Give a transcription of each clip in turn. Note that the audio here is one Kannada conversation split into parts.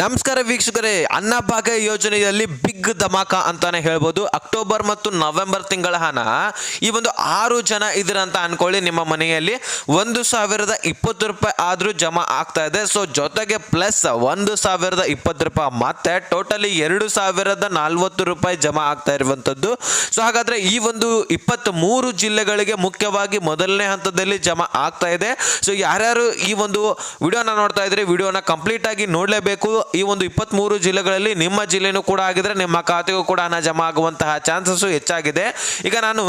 ನಮಸ್ಕಾರ ವೀಕ್ಷಕರೇ, ಅನ್ನಭಾಗ್ಯ ಯೋಜನೆಯಲ್ಲಿ ಬಿಗ್ ಧಮಾಕ ಅಂತಾನೆ ಹೇಳ್ಬೋದು. ಅಕ್ಟೋಬರ್ ಮತ್ತು ನವೆಂಬರ್ ತಿಂಗಳ ಹಣ ಈ ಒಂದು ಆರು ಜನ ಇದ್ರ ಅಂತ ಅನ್ಕೊಳ್ಳಿ ನಿಮ್ಮ ಮನೆಯಲ್ಲಿ. ಒಂದು ಸಾವಿರದ ಇಪ್ಪತ್ತು ರೂಪಾಯಿ ಆದರೂ ಜಮಾ ಆಗ್ತಾ ಇದೆ. ಸೊ ಜೊತೆಗೆ ಪ್ಲಸ್ ಒಂದು ಸಾವಿರದ ಇಪ್ಪತ್ತು ರೂಪಾಯಿ ಮತ್ತೆ ಟೋಟಲಿ ಎರಡು ಸಾವಿರದ ನಲ್ವತ್ತು ರೂಪಾಯಿ ಜಮಾ ಆಗ್ತಾ ಇರುವಂಥದ್ದು. ಸೊ ಹಾಗಾದ್ರೆ ಈ ಒಂದು ಇಪ್ಪತ್ತ್ ಮೂರು ಜಿಲ್ಲೆಗಳಿಗೆ ಮುಖ್ಯವಾಗಿ ಮೊದಲನೇ ಹಂತದಲ್ಲಿ ಜಮಾ ಆಗ್ತಾ ಇದೆ. ಸೊ ಯಾರ್ಯಾರು ಈ ಒಂದು ವಿಡಿಯೋನ ನೋಡ್ತಾ ಇದ್ರೆ ವಿಡಿಯೋನ ಕಂಪ್ಲೀಟ್ ಆಗಿ ನೋಡಲೇಬೇಕು. ಈ ಒಂದು ಇಪ್ಪತ್ತ್ಮೂರು ಜಿಲ್ಲೆಗಳಲ್ಲಿ ನಿಮ್ಮ ಜಿಲ್ಲೆನೂ ಕೂಡ ಆಗಿದ್ರೆ ನಿಮ್ಮ ಖಾತೆಗೂ ಕೂಡ ಹಣ ಜಮಾ ಆಗುವಂತಹ ಚಾನ್ಸಸ್ಸು ಹೆಚ್ಚಾಗಿದೆ. ಈಗ ನಾನು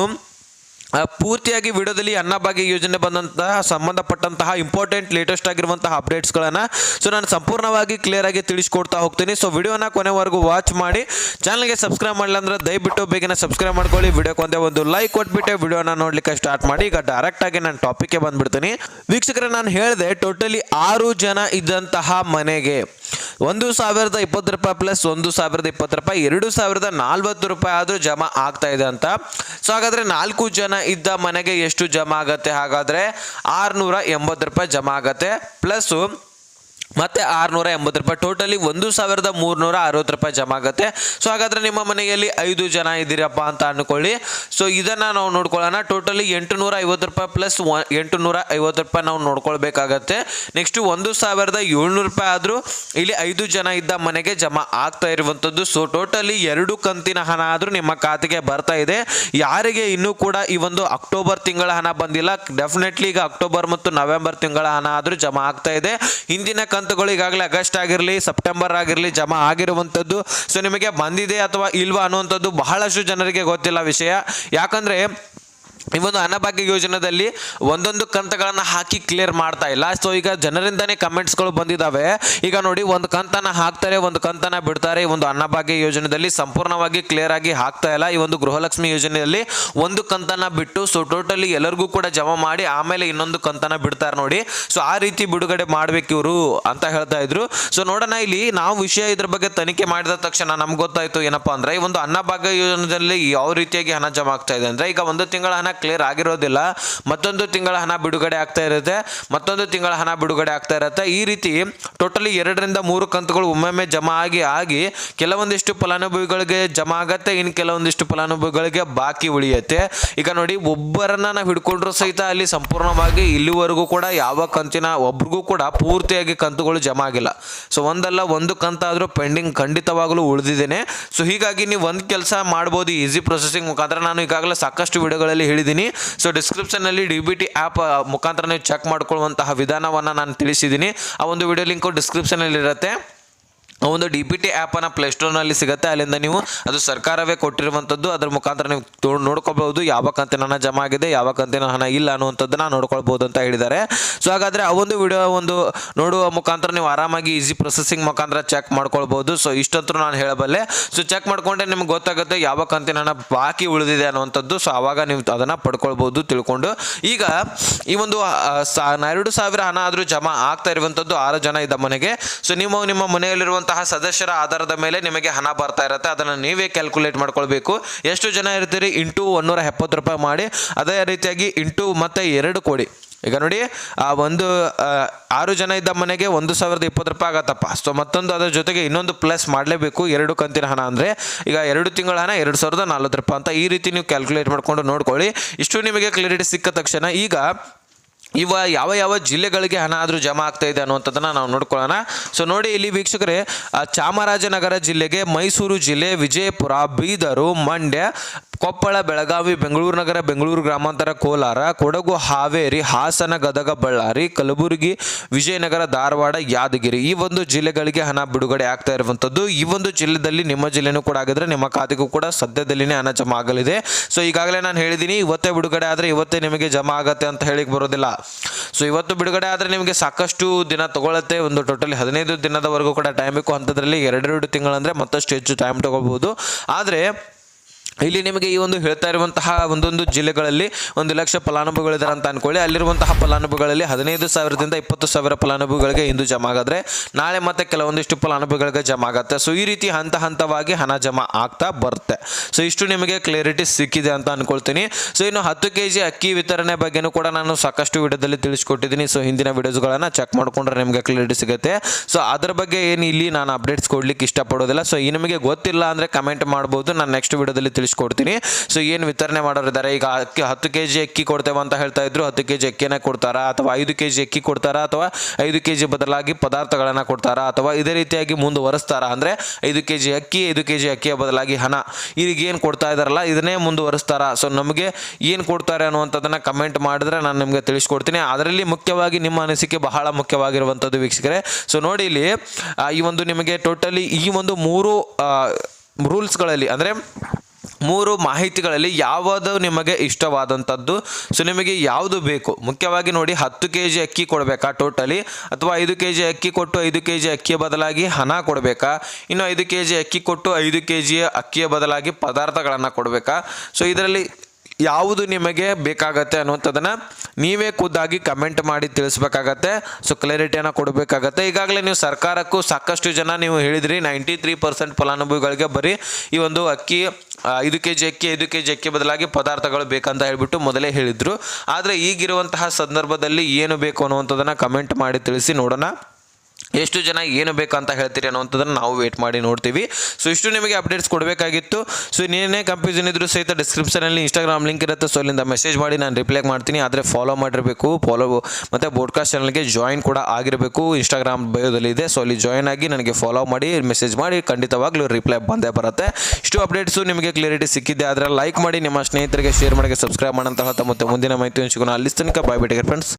ಪೂರ್ತಿಯಾಗಿ ವಿಡಿಯೋದಲ್ಲಿ ಅನ್ನಭಾಗ್ಯ ಯೋಜನೆ ಬಂದಂತಹ ಸಂಬಂಧಪಟ್ಟಂತಹ ಇಂಪಾರ್ಟೆಂಟ್ ಲೇಟೆಸ್ಟ್ ಆಗಿರುವಂತಹ ಅಪ್ಡೇಟ್ಸ್ಗಳನ್ನು ಸೊ ನಾನು ಸಂಪೂರ್ಣವಾಗಿ ಕ್ಲಿಯರ್ ಆಗಿ ತಿಳಿಸ್ಕೊಡ್ತಾ ಹೋಗ್ತೀನಿ. ಸೊ ವಿಡಿಯೋನ ಕೊನೆವರೆಗೂ ವಾಚ್ ಮಾಡಿ. ಚಾನಲ್ಗೆ ಸಬ್ಸ್ಕ್ರೈಬ್ ಮಾಡಲ್ಲ ಅಂದ್ರೆ ದಯವಿಟ್ಟು ಬೇಗನೆ ಸಬ್ಸ್ಕ್ರೈಬ್ ಮಾಡ್ಕೊಳ್ಳಿ. ವಿಡಿಯೋಕ್ಕೆ ಒಂದೇ ಒಂದು ಲೈಕ್ ಕೊಟ್ಬಿಟ್ಟೆ ವಿಡಿಯೋನ ನೋಡಲಿಕ್ಕೆ ಸ್ಟಾರ್ಟ್ ಮಾಡಿ. ಈಗ ಡೈರೆಕ್ಟಾಗಿ ನಾನು ಟಾಪಿಕ್ಗೆ ಬಂದ್ಬಿಡ್ತೀನಿ. ವೀಕ್ಷಕರೇ, ನಾನು ಹೇಳಿದೆ ಟೋಟಲಿ ಆರು ಜನ ಇದ್ದಂತಹ ಮನೆಗೆ ಒಂದು ಸಾವಿರದ ಇಪ್ಪತ್ತು ರೂಪಾಯಿ ಪ್ಲಸ್ ಒಂದು ಸಾವಿರದ ಇಪ್ಪತ್ತು ರೂಪಾಯಿ, ಎರಡು ಸಾವಿರದ ನಾಲ್ವತ್ತು ರೂಪಾಯಿ ಆದರೂ ಜಮಾ ಆಗ್ತಾ ಇದೆ ಅಂತ. ಸೊ ಹಾಗಾದರೆ ನಾಲ್ಕು ಜನ ಇದ್ದ ಮನೆಗೆ ಎಷ್ಟು ಜಮಾ ಆಗತ್ತೆ? ಹಾಗಾದರೆ ಆರುನೂರ ಎಂಬತ್ತು ರೂಪಾಯಿ ಜಮಾ ಆಗತ್ತೆ. ಪ್ಲಸ್ಸು ಮತ್ತೆ ಆರುನೂರ ಎಂಬತ್ತು ರೂಪಾಯಿ. ಟೋಟಲಿ ಒಂದು ಸಾವಿರದ ಮೂರುನೂರ ಅರವತ್ತು ರೂಪಾಯಿ ಜಮಾ ಆಗುತ್ತೆ. ಸೊ ಹಾಗಾದರೆ ನಿಮ್ಮ ಮನೆಯಲ್ಲಿ ಐದು ಜನ ಇದ್ದೀರಪ್ಪ ಅಂತ ಅನ್ಕೊಳ್ಳಿ. ಸೊ ಇದನ್ನು ನಾವು ನೋಡ್ಕೊಳ್ಳೋಣ. ಟೋಟಲಿ ಎಂಟುನೂರ ಐವತ್ತು ರೂಪಾಯಿ ಪ್ಲಸ್ ಎಂಟು ನೂರ ಐವತ್ತು ರೂಪಾಯಿ ನಾವು ನೋಡ್ಕೊಳ್ಬೇಕಾಗತ್ತೆ. ನೆಕ್ಸ್ಟು ಒಂದು ಸಾವಿರದ ಏಳ್ನೂರು ರೂಪಾಯಿ ಆದರೂ ಇಲ್ಲಿ ಐದು ಜನ ಇದ್ದ ಮನೆಗೆ ಜಮಾ ಆಗ್ತಾ ಇರುವಂಥದ್ದು. ಸೊ ಟೋಟಲಿ ಎರಡು ಕಂತಿನ ಹಣ ಆದರೂ ನಿಮ್ಮ ಖಾತೆಗೆ ಬರ್ತಾ ಇದೆ. ಯಾರಿಗೆ ಇನ್ನೂ ಕೂಡ ಈ ಒಂದು ಅಕ್ಟೋಬರ್ ತಿಂಗಳ ಹಣ ಬಂದಿಲ್ಲ. ಡೆಫಿನೆಟ್ಲಿ ಈಗ ಅಕ್ಟೋಬರ್ ಮತ್ತು ನವೆಂಬರ್ ತಿಂಗಳ ಹಣ ಆದರೂ ಜಮಾ ಆಗ್ತಾ ಇದೆ. ಹಿಂದಿನ ಕಂತುಗಳು ಈಗಾಗಲೇ ಆಗಸ್ಟ್ ಆಗಿರಲಿ, ಸೆಪ್ಟೆಂಬರ್ ಆಗಿರಲಿ ಜಮಾ ಆಗಿರುವಂಥದ್ದು. ಸೊ ನಿಮಗೆ ಬಂದಿದೆ ಅಥವಾ ಇಲ್ವಾ ಅನ್ನುವಂಥದ್ದು ಬಹಳಷ್ಟು ಜನರಿಗೆ ಗೊತ್ತಿಲ್ಲ ವಿಷಯ. ಯಾಕಂದರೆ ಈ ಒಂದು ಅನ್ನಭಾಗ್ಯ ಯೋಜನೆಯಲ್ಲಿ ಒಂದೊಂದು ಕಂತಗಳನ್ನು ಹಾಕಿ ಕ್ಲಿಯರ್ ಮಾಡ್ತಾ ಇಲ್ಲ. ಸೊ ಈಗ ಜನರಿಂದನೇ ಕಮೆಂಟ್ಸ್ಗಳು ಬಂದಿದ್ದಾವೆ ಈಗ ನೋಡಿ, ಒಂದು ಕಂತನ ಹಾಕ್ತಾರೆ, ಒಂದು ಕಂತನ ಬಿಡ್ತಾರೆ. ಈ ಒಂದು ಅನ್ನಭಾಗ್ಯ ಯೋಜನೆಯಲ್ಲಿ ಸಂಪೂರ್ಣವಾಗಿ ಕ್ಲಿಯರ್ ಆಗಿ ಹಾಕ್ತಾ ಇಲ್ಲ. ಈ ಒಂದು ಗೃಹಲಕ್ಷ್ಮಿ ಯೋಜನೆಯಲ್ಲಿ ಒಂದು ಕಂತನ ಬಿಟ್ಟು ಸೊ ಟೋಟಲಿ ಎಲ್ಲರಿಗೂ ಕೂಡ ಜಮಾ ಮಾಡಿ, ಆಮೇಲೆ ಇನ್ನೊಂದು ಕಂತನ ಬಿಡ್ತಾರೆ ನೋಡಿ. ಸೊ ಆ ರೀತಿ ಬಿಡುಗಡೆ ಮಾಡ್ಬೇಕು ಇವರು ಅಂತ ಹೇಳ್ತಾ ಇದ್ರು. ಸೊ ನೋಡೋಣ, ಇಲ್ಲಿ ನಾವು ವಿಷಯ ಇದ್ರ ಬಗ್ಗೆ ತನಿಖೆ ಮಾಡಿದ ತಕ್ಷಣ ನಮ್ಗೆ ಗೊತ್ತಾಯ್ತು ಏನಪ್ಪಾ ಅಂದ್ರೆ, ಈ ಒಂದು ಅನ್ನಭಾಗ್ಯ ಯೋಜನೆಯಲ್ಲಿ ಯಾವ ರೀತಿಯಾಗಿ ಹಣ ಜಮಾ ಆಗ್ತಾ ಇದೆ ಅಂದ್ರೆ, ಈಗ ಒಂದು ತಿಂಗಳ ಹಣ ಕ್ಲಿಯರ್ ಆಗಿರೋದಿಲ್ಲ. ಮತ್ತೊಂದು ತಿಂಗಳ ಹಣ ಬಿಡುಗಡೆ ಆಗ್ತಾ ಇರುತ್ತೆ. ಮತ್ತೊಂದು ತಿಂಗಳ ಹಣ ಬಿಡುಗಡೆ ಆಗ್ತಾ ಇರುತ್ತೆ. ಈ ರೀತಿ ಟೋಟಲಿ ಎರಡರಿಂದ ಮೂರು ಕಂತುಗಳು ಒಮ್ಮೊಮ್ಮೆ ಜಮಾ ಆಗಿ ಆಗಿ ಕೆಲವೊಂದಿಷ್ಟು ಫಲಾನುಭವಿಗಳಿಗೆ ಜಮಾ ಆಗತ್ತೆ. ಇನ್ನು ಕೆಲವೊಂದಿಷ್ಟು ಫಲಾನುಭವಿಗಳಿಗೆ ಬಾಕಿ ಉಳಿಯುತ್ತೆ. ಈಗ ನೋಡಿ, ಒಬ್ಬರನ್ನ ನಾವು ಹಿಡ್ಕೊಂಡ್ರು ಸಹಿತ ಅಲ್ಲಿ ಸಂಪೂರ್ಣವಾಗಿ ಇಲ್ಲಿವರೆಗೂ ಕೂಡ ಯಾವ ಕಂತಿನ ಒಬ್ರಿಗೂ ಕೂಡ ಪೂರ್ತಿಯಾಗಿ ಕಂತುಗಳು ಜಮಾ ಆಗಿಲ್ಲ. ಸೊ ಒಂದಲ್ಲ, ಒಂದು ಕಂತಾದರೂ ಪೆಂಡಿಂಗ್ ಖಂಡಿತವಾಗಲೂ ಉಳಿದಿದ್ದೇನೆ. ಸೊ ಹೀಗಾಗಿ ನೀವು ಒಂದು ಕೆಲಸ ಮಾಡ್ಬೋದು ಈಸಿ ಪ್ರೊಸೆಸಿಂಗ್ ಮುಖಾಂತರ. ನಾನು ಈಗಾಗಲೇ ಸಾಕಷ್ಟು ವಿಡಿಯೋಗಳಲ್ಲಿ ಹೇಳಿದ್ದೀನಿ. ಸೊ ಡಿಸ್ಕ್ರಿಪ್ಷನಲ್ಲಿ ಡಿ ಬಿ ಟಿ ಆ್ಯಪ್ ಮುಖಾಂತರ ನೀವು ಚೆಕ್ ಮಾಡ್ಕೊಳ್ಳುವಂತಹ ವಿಧಾನವನ್ನು ನಾನು ತಿಳಿಸಿದ್ದೀನಿ. ಆ ಒಂದು ವಿಡಿಯೋ ಲಿಂಕು ಡಿಸ್ಕ್ರಿಪ್ಷನಲ್ಲಿ ಇರುತ್ತೆ. ಒಂದು ಡಿ ಪಿ ಟಿ ಆ್ಯಪನ್ನು ಪ್ಲೇಸ್ಟೋರ್ನಲ್ಲಿ ಸಿಗುತ್ತೆ. ಅಲ್ಲಿಂದ ನೀವು ಅದು ಸರ್ಕಾರವೇ ಕೊಟ್ಟಿರುವಂಥದ್ದು, ಅದರ ಮುಖಾಂತರ ನೀವು ತೋ- ನೋಡ್ಕೋಬಹುದು ಯಾವ ಕಂತಿನ ಹಣ ಜಮಾ ಆಗಿದೆ, ಯಾವ ಕಂತಿನ ಹಣ ಇಲ್ಲ ಅನ್ನುವಂಥದ್ದನ್ನ ನೋಡ್ಕೊಳ್ಬೋದು ಅಂತ ಹೇಳಿದ್ದಾರೆ. ಸೊ ಹಾಗಾದರೆ ಆ ಒಂದು ವಿಡಿಯೋ ಒಂದು ನೋಡುವ ಮುಖಾಂತರ ನೀವು ಆರಾಮಾಗಿ ಈಸಿ ಪ್ರೊಸೆಸಿಂಗ್ ಮುಖಾಂತರ ಚೆಕ್ ಮಾಡ್ಕೊಳ್ಬೋದು ಸೊ ಇಷ್ಟಂತೂ ನಾನು ಹೇಳಬಲ್ಲೆ. ಸೊ ಚೆಕ್ ಮಾಡಿಕೊಂಡ್ರೆ ನಿಮ್ಗೆ ಗೊತ್ತಾಗುತ್ತೆ ಯಾವ ಕಂತಿನ ಹಣ ಬಾಕಿ ಉಳಿದಿದೆ ಅನ್ನುವಂಥದ್ದು. ಸೊ ಆವಾಗ ನೀವು ಅದನ್ನು ಪಡ್ಕೊಳ್ಬೋದು ತಿಳ್ಕೊಂಡು. ಈಗ ಈ ಒಂದು ಎರಡು ಸಾವಿರ ಹಣ ಆದರೂ ಜಮಾ ಆಗ್ತಾ ಇರುವಂಥದ್ದು ಆರು ಜನ ಇದ್ದ ಮನೆಗೆ. ಸೊ ನೀವು ನಿಮ್ಮ ಮನೆಯಲ್ಲಿರುವಂತಹ ಸದಸ್ಯರ ಆಧಾರದ ಮೇಲೆ ನಿಮಗೆ ಹಣ ಬರ್ತಾ ಇರುತ್ತೆ. ಅದನ್ನು ನೀವೇ ಕ್ಯಾಲ್ಕುಲೇಟ್ ಮಾಡ್ಕೊಳ್ಬೇಕು. ಎಷ್ಟು ಜನ ಇರ್ತೀರಿ? ಇಂಟು ಒನ್ನೂರ ಎಪ್ಪತ್ತು ರೂಪಾಯಿ ಮಾಡಿ. ಅದೇ ರೀತಿಯಾಗಿ ಇಂಟು ಮತ್ತೆ ಎರಡು ಕೋಡಿ. ಈಗ ನೋಡಿ, ಆ ಒಂದು ಆರು ಜನ ಇದ್ದ ಮನೆಗೆ ಒಂದು ಸಾವಿರದ ಇಪ್ಪತ್ತು ರೂಪಾಯಿ ಆಗತ್ತಪ್ಪ. ಸೊ ಮತ್ತೊಂದು ಅದರ ಜೊತೆಗೆ ಇನ್ನೊಂದು ಪ್ಲಸ್ ಮಾಡಲೇಬೇಕು. ಎರಡು ಕಂತಿನ ಹಣ ಅಂದರೆ, ಈಗ ಎರಡು ತಿಂಗಳ ಹಣ ಎರಡು ಸಾವಿರದ ನಲ್ವತ್ತು ರೂಪಾಯಿ ಅಂತ ಈ ರೀತಿ ನೀವು ಕ್ಯಾಲ್ಕುಲೇಟ್ ಮಾಡ್ಕೊಂಡು ನೋಡ್ಕೊಳ್ಳಿ. ಇಷ್ಟು ನಿಮಗೆ ಕ್ಲಿಯರಿಟಿ ಸಿಕ್ಕ ತಕ್ಷಣ ಈಗ ಇವ ಯಾವ ಯಾವ ಜಿಲ್ಲೆಗಳಿಗೆ ಹಣ ಆದರೂ ಜಮಾ ಆಗ್ತಾ ಇದೆ ಅನ್ನುವಂಥದ್ದನ್ನು ನಾವು ನೋಡ್ಕೊಳ್ಳೋಣ. ಸೊ ನೋಡಿ ಇಲ್ಲಿ ವೀಕ್ಷಕರೇ ಚಾಮರಾಜನಗರ ಜಿಲ್ಲೆಗೆ ಮೈಸೂರು ಜಿಲ್ಲೆ, ವಿಜಯಪುರ, ಬೀದರು, ಮಂಡ್ಯ, ಕೊಪ್ಪಳ, ಬೆಳಗಾವಿ, ಬೆಂಗಳೂರು ನಗರ, ಬೆಂಗಳೂರು ಗ್ರಾಮಾಂತರ, ಕೋಲಾರ, ಕೊಡಗು, ಹಾವೇರಿ, ಹಾಸನ, ಗದಗ, ಬಳ್ಳಾರಿ, ಕಲಬುರಗಿ, ವಿಜಯನಗರ, ಧಾರವಾಡ, ಯಾದಗಿರಿ ಈ ಒಂದು ಜಿಲ್ಲೆಗಳಿಗೆ ಹಣ ಬಿಡುಗಡೆ ಆಗ್ತಾ ಇರುವಂಥದ್ದು. ಈ ಒಂದು ಜಿಲ್ಲೆದಲ್ಲಿ ನಿಮ್ಮ ಜಿಲ್ಲೆನೂ ಕೂಡ ಆಗಿದ್ರೆ ನಿಮ್ಮ ಖಾತೆಗೂ ಕೂಡ ಸದ್ಯದಲ್ಲಿನೇ ಹಣ ಜಮಾ ಆಗಲಿದೆ. ಸೊ ಈಗಾಗಲೇ ನಾನು ಹೇಳಿದ್ದೀನಿ, ಇವತ್ತೇ ಬಿಡುಗಡೆ ಆದರೆ ಇವತ್ತೇ ನಿಮಗೆ ಜಮಾ ಆಗತ್ತೆ ಅಂತ ಹೇಳಿಕ್ ಬರೋದಿಲ್ಲ. ಸೊ ಇವತ್ತು ಬಿಡುಗಡೆ ಆದರೆ ನಿಮಗೆ ಸಾಕಷ್ಟು ದಿನ ತಗೊಳ್ಳುತ್ತೆ ಒಂದು ಟೋಟಲಿ ಹದಿನೈದು ದಿನದವರೆಗೂ ಕೂಡ ಟೈಮ್ ಬೇಕು. ಅಂಥದ್ರಲ್ಲಿ ಎರಡೆರಡು ತಿಂಗಳಂದರೆ ಮತ್ತಷ್ಟು ಹೆಚ್ಚು ಟೈಮ್ ತೊಗೋಬೋದು ಆದರೆ ಇಲ್ಲಿ ನಿಮಗೆ ಈ ಒಂದು ಹೇಳ್ತಾ ಇರುವಂತಹ ಒಂದೊಂದು ಜಿಲ್ಲೆಗಳಲ್ಲಿ ಒಂದು ಲಕ್ಷ ಫಲಾನುಭವಿಗಳಿದ್ದಾರೆ ಅಂತ ಅನ್ಕೊಳ್ಳಿ. ಅಲ್ಲಿರುವಂತಹ ಫಲಾನುಭವಿಗಳಲ್ಲಿ ಹದಿನೈದು ಸಾವಿರದಿಂದ ಇಪ್ಪತ್ತು ಸಾವಿರ ಫಲಾನುಭವಿಗಳಿಗೆ ಇಂದು ಜಮಾ ಆಗಿದ್ರೆ, ನಾಳೆ ಮತ್ತೆ ಕೆಲವೊಂದಿಷ್ಟು ಫಲಾನುಭವಿಗಳಿಗೆ ಜಮಾ ಆಗುತ್ತೆ. ಸೊ ಈ ರೀತಿ ಹಂತ ಹಂತವಾಗಿ ಹಣ ಜಮಾ ಆಗ್ತಾ ಬರುತ್ತೆ. ಸೊ ಇಷ್ಟು ನಿಮಗೆ ಕ್ಲಾರಿಟಿ ಸಿಕ್ಕಿದೆ ಅಂತ ಅನ್ಕೊಳ್ತೀನಿ. ಸೊ ಇನ್ನು ಹತ್ತು ಕೆ ಜಿ ಅಕ್ಕಿ ವಿತರಣೆ ಬಗ್ಗೆನೂ ಕೂಡ ನಾನು ಸಾಕಷ್ಟು ವಿಡಿಯೋದಲ್ಲಿ ತಿಳಿಸ್ಕೊಟ್ಟಿದ್ದೀನಿ. ಸೊ ಹಿಂದಿನ ವಿಡಿಯೋಸ್ಗಳನ್ನು ಚೆಕ್ ಮಾಡ್ಕೊಂಡ್ರೆ ನಿಮಗೆ ಕ್ಲಾರಿಟಿ ಸಿಗುತ್ತೆ. ಸೊ ಅದ್ರ ಬಗ್ಗೆ ಏನು ಇಲ್ಲಿ ನಾನು ಅಪ್ಡೇಟ್ಸ್ ಕೊಡ್ಲಿಕ್ಕೆ ಇಷ್ಟಪಡೋದಿಲ್ಲ. ಸೊ ಈ ನಿಮಗೆ ಗೊತ್ತಿಲ್ಲ ಅಂದರೆ ಕಮೆಂಟ್ ಮಾಡ್ಬೋದು. ನಾನು ನೆಕ್ಸ್ಟ್ ವಿಡಿಯೋದಲ್ಲಿ ತಿಳಿಸ್ಕೊಡ್ತೀನಿ. ಸೊ ಏನು ವಿತರಣೆ ಮಾಡೋರಿದ್ದಾರೆ? ಈಗ ಅಕ್ಕಿ, ಹತ್ತು ಕೆ ಜಿ ಅಕ್ಕಿ ಕೊಡ್ತೇವೆ ಅಂತ ಹೇಳ್ತಾ ಇದ್ರು. ಹತ್ತು ಕೆ ಜಿ ಅಕ್ಕಿನ ಕೊಡ್ತಾರಾ? ಅಥವಾ ಐದು ಕೆ ಜಿ ಅಕ್ಕಿ ಕೊಡ್ತಾರಾ? ಅಥವಾ ಐದು ಕೆ ಜಿ ಬದಲಾಗಿ ಪದಾರ್ಥಗಳನ್ನು ಕೊಡ್ತಾರಾ? ಅಥವಾ ಇದೇ ರೀತಿಯಾಗಿ ಮುಂದುವರಿಸ್ತಾರಾ? ಅಂದರೆ ಐದು ಕೆ ಜಿ ಅಕ್ಕಿ, ಐದು ಕೆ ಜಿ ಅಕ್ಕಿಯ ಬದಲಾಗಿ ಹಣ. ಈಗ ಏನು ಕೊಡ್ತಾ ಇದ್ದಾರಲ್ಲ ಇದನ್ನೇ ಮುಂದುವರೆಸ್ತಾರಾ? ಸೊ ನಮಗೆ ಏನು ಕೊಡ್ತಾರೆ ಅನ್ನುವಂಥದ್ದನ್ನು ಕಮೆಂಟ್ ಮಾಡಿದ್ರೆ ನಾನು ನಿಮಗೆ ತಿಳಿಸ್ಕೊಡ್ತೀನಿ. ಅದರಲ್ಲಿ ಮುಖ್ಯವಾಗಿ ನಿಮ್ಮ ಅನಿಸಿಕೆ ಬಹಳ ಮುಖ್ಯವಾಗಿರುವಂಥದ್ದು ವೀಕ್ಷಕರೇ. ಸೊ ನೋಡಿ ಇಲ್ಲಿ ಈ ಒಂದು ನಿಮಗೆ ಟೋಟಲಿ ಈ ಒಂದು ಮೂರು ರೂಲ್ಸ್ಗಳಲ್ಲಿ, ಅಂದರೆ ಮೂರು ಮಾಹಿತಿಗಳಲ್ಲಿ ಯಾವುದು ನಿಮಗೆ ಇಷ್ಟವಾದಂಥದ್ದು? ಸೊ, ನಿಮಗೆ ಯಾವುದು ಬೇಕು? ಮುಖ್ಯವಾಗಿ ನೋಡಿ ಹತ್ತು ಕೆ ಜಿ ಅಕ್ಕಿ ಕೊಡಬೇಕಾ ಟೋಟಲಿ? ಅಥವಾ ಐದು ಕೆ ಜಿ ಅಕ್ಕಿ ಕೊಟ್ಟು ಐದು ಕೆ ಜಿ ಅಕ್ಕಿಯ ಬದಲಾಗಿ ಹಣ ಕೊಡಬೇಕಾ? ಇನ್ನು ಐದು ಕೆ ಜಿ ಅಕ್ಕಿ ಕೊಟ್ಟು ಐದು ಕೆ ಜಿ ಅಕ್ಕಿಯ ಬದಲಾಗಿ ಪದಾರ್ಥಗಳನ್ನು ಕೊಡಬೇಕಾ? ಸೊ, ಇದರಲ್ಲಿ ಯಾವುದು ನಿಮಗೆ ಬೇಕಾಗತ್ತೆ ಅನ್ನುವಂಥದ್ದನ್ನು ನೀವೇ ಖುದ್ದಾಗಿ ಕಮೆಂಟ್ ಮಾಡಿ ತಿಳಿಸ್ಬೇಕಾಗತ್ತೆ. ಸೊ, ಕ್ಲಾರಿಟಿಯನ್ನು ಕೊಡಬೇಕಾಗತ್ತೆ. ಈಗಾಗಲೇ ನೀವು ಸರ್ಕಾರಕ್ಕೂ ಸಾಕಷ್ಟು ಜನ ನೀವು ಹೇಳಿದ್ರಿ ನೈಂಟಿ ತ್ರೀ ಪರ್ಸೆಂಟ್ ಫಲಾನುಭವಿಗಳಿಗೆ ಬರೀ ಈ ಒಂದು ಅಕ್ಕಿ ಐದು ಕೆ ಜಿ ಅಕ್ಕಿ ಐದು ಕೆ ಜಿ ಅಕ್ಕಿ ಬದಲಾಗಿ ಪದಾರ್ಥಗಳು ಬೇಕಂತ ಹೇಳಿಬಿಟ್ಟು ಮೊದಲೇ ಹೇಳಿದರು. ಆದರೆ ಈಗಿರುವಂತಹ ಸಂದರ್ಭದಲ್ಲಿ ಏನು ಬೇಕು ಅನ್ನುವಂಥದ್ದನ್ನು ಕಮೆಂಟ್ ಮಾಡಿ ತಿಳಿಸಿ ನೋಡೋಣ. ಎಷ್ಟು ಜನ ಏನು ಅಂತ ಹೇಳ್ತೀರಿ ಅನ್ನುವಂಥದ್ದನ್ನು ನಾವು ವೇಟ್ ಮಾಡಿ ನೋಡ್ತೀವಿ. ಸೊ ಇಷ್ಟು ನಿಮಗೆ ಅಪ್ಡೇಟ್ಸ್ ಕೊಡಬೇಕಾಗಿತ್ತು. ಸೊ ಇನ್ನೇನೇ ಕನ್ಫ್ಯೂಷನ್ ಇದ್ರೂ ಸಹಿತ ಡಿಸ್ಕ್ರಿಪ್ಷನಲ್ಲಿ ಇನ್ಸ್ಟಾಗ್ರಾಮ್ ಲಿಂಕ್ ಇರುತ್ತೆ. ಸೊ ಅಲ್ಲಿಂದ ಮೆಸೇಜ್ ಮಾಡಿ ನಾನು ರಿಪ್ಲೈ ಮಾಡ್ತೀನಿ. ಆದರೆ ಫಾಲೋ ಮಾಡಿರಬೇಕು. ಫಾಲೋ ಮತ್ತು ಬೋಡ್ಕಾಸ್ಟ್ ಚಾನಲ್ಗೆ ಜಾಯಿನ್ ಕೂಡ ಆಗಿರಬೇಕು. ಇನ್ಸ್ಟಾಗ್ರಾಮ್ ಬಯೋದಲ್ಲಿ ಇದೆ. ಸೊ ಅಲ್ಲಿ ಜಾಯಿನ್ ಆಗಿ ನನಗೆ ಫಾಲೋ ಮಾಡಿ ಮೆಸೇಜ್ ಮಾಡಿ, ಖಂಡಿತವಾಗ್ಲೂ ರಿಪ್ಲೈ ಬಂದೇ ಬರುತ್ತೆ. ಇಷ್ಟು ಅಪ್ಡೇಟ್ಸು ನಿಮಗೆ ಕ್ಲಿಯರಿಟಿ ಸಿಕ್ಕಿದೆ ಆದರೆ ಲೈಕ್ ಮಾಡಿ. ನಿಮ್ಮ ಸ್ನೇಹಿತರಿಗೆ ಶೇರ್ ಮಾಡಿ ಸಬ್ಸ್ಕ್ರೈಬ್ ಮಾಡೋಂತಹ ಮತ್ತೆ ಮುಂದಿನ ಮಾಹಿತಿ ಹಂಚಿಕೊಂಡು ಅಲ್ಲಿ ತನಕ ಬಾಯ್ ಬಿಟ್ಟಿಗೆ ಫ್ರೆಂಡ್ಸ್